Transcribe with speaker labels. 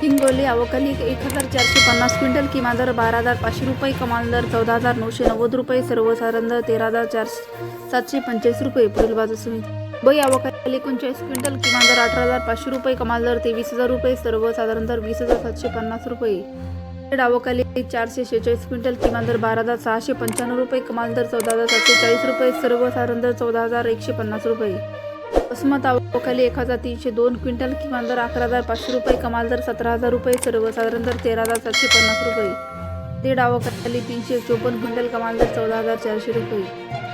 Speaker 1: हिंगोली अवकाली एक हजार चारशे पन्नास क्विंटल किमान दर बारा हजार पाचशे रुपये कमाल दर चौदा हजार नऊशे नव्वद रुपये सर्वसाधारण दर तेरा हजार चारशे सातशे पंचेचाळीस रुपये पुढील बाजू समिती. बई अवकाली एकोणचाळीस क्विंटल किमान दर अठरा हजार पाचशे रुपये कमाल दर तेवीस हजार रुपये सर्वसाधारण दर वीस हजार सातशे पन्नास रुपये. पेड अवकाली चारशे शेहेचाळीस क्विंटल किमान दर बारा हजार सहाशे पंच्याण्णव रुपये कमाल दर चौदा हजार सातशे चाळीस रुपये सर्वसाधारण दर चौदा हजार एकशे पन्नास रुपये. वसमत अवकाली एक हजार तीनशे दोन क्विंटल किमान दर अकरा हजार पाचशे रुपये कमाल दर सतरा हजार रुपये सर्वसाधारण दर तेरा हजार सातशे पन्नास रुपये. दीड अवकाली तीनशे चोपन्न क्विंटल कमाल दर चौदा हजार चारशे रुपये.